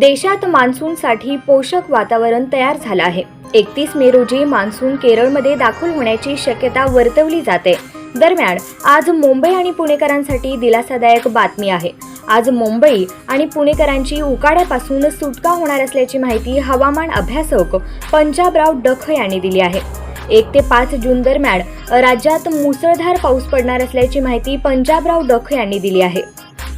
देशात मान्सूनसाठी पोषक वातावरण तयार झालं आहे. एकतीस मे रोजी मान्सून केरळमध्ये दाखल होण्याची शक्यता वर्तवली जाते. दरम्यान आज मुंबई आणि पुणेकरांसाठी दिलासादायक बातमी आहे. आज मुंबई आणि पुणेकरांची उकाड्यापासून सुटका होणार असल्याची माहिती हवामान अभ्यासक पंजाबराव डख यांनी दिली आहे. एक ते पाच जून दरम्यान राज्यात मुसळधार पाऊस पडणार असल्याची माहिती पंजाबराव डख यांनी दिली आहे.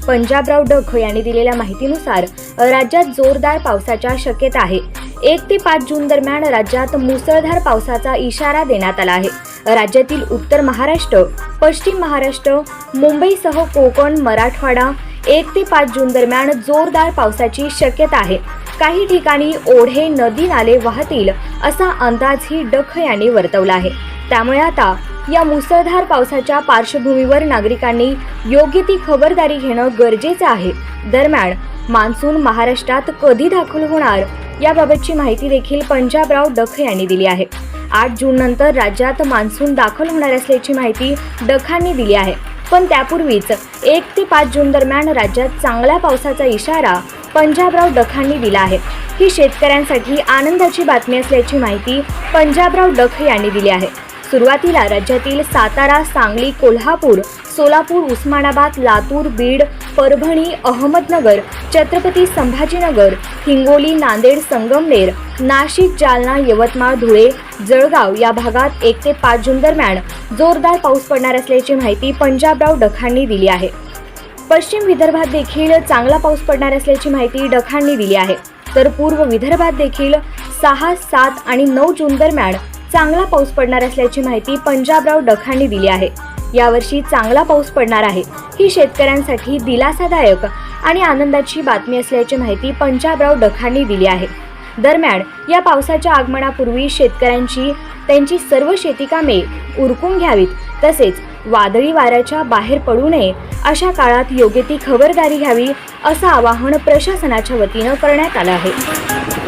पंजाबराव डख यांनी दिलेल्या माहितीनुसार राज्यात जोरदार पावसाच्या शक्यता आहे. एक ते पाच जून दरम्यान राज्यात मुसळधार पावसाचा इशारा देण्यात आला आहे. राज्यातील उत्तर महाराष्ट्र पश्चिम महाराष्ट्र मुंबईसह कोकण मराठवाडा एक ते पाच जून दरम्यान जोरदार पावसाची शक्यता आहे. काही ठिकाणी ओढे नदी नाले वाहतील असा अंदाजही डख यांनी वर्तवला आहे. त्यामुळे आता या मुसळधार पावसाच्या पार्श्वभूमीवर नागरिकांनी योग्य ती खबरदारी घेणं गरजेचं आहे. दरम्यान मान्सून महाराष्ट्रात कधी दाखल होणार याबाबतची माहिती देखील पंजाबराव डख यांनी दिली आहे. आठ जून नंतर राज्यात मान्सून दाखल होणार असल्याची माहिती डखांनी दिली आहे. पण त्यापूर्वीच एक ते पाच जून दरम्यान राज्यात चांगल्या पावसाचा इशारा पंजाबराव डखांनी दिला आहे. ही शेतकऱ्यांसाठी आनंदाची बातमी असल्याची माहिती पंजाबराव डख यांनी दिली आहे. सुरुवातीला राज्यातील सातारा सांगली कोल्हापूर सोलापूर उस्मानाबाद लातूर बीड परभणी अहमदनगर छत्रपती संभाजीनगर हिंगोली नांदेड संगमनेर नाशिक जालना यवतमाळ धुळे जळगाव या भागात एक ते पाच जून दरम्यान जोरदार पाऊस पडणार असल्याची माहिती पंजाबराव डखांनी दिली आहे. पश्चिम विदर्भात देखील चांगला पाऊस पडणार असल्याची माहिती डखांनी दिली आहे. तर पूर्व विदर्भात देखील सहा सात आणि नऊ जून दरम्यान चांगला पाऊस पडणार असल्याची माहिती पंजाबराव डखांनी दिली आहे. यावर्षी चांगला पाऊस पडणार आहे. ही शेतकऱ्यांसाठी दिलासादायक आणि आनंदाची बातमी असल्याची माहिती पंजाबराव डखांनी दिली आहे. दरम्यान या पावसाच्या आगमनापूर्वी शेतकऱ्यांची त्यांची सर्व शेतीकामे उरकून घ्यावीत तसेच वादळी वाऱ्याच्या बाहेर पडू नये अशा काळात योग्य ती खबरदारी घ्यावी असं आवाहन प्रशासनाच्या वतीनं करण्यात आलं आहे.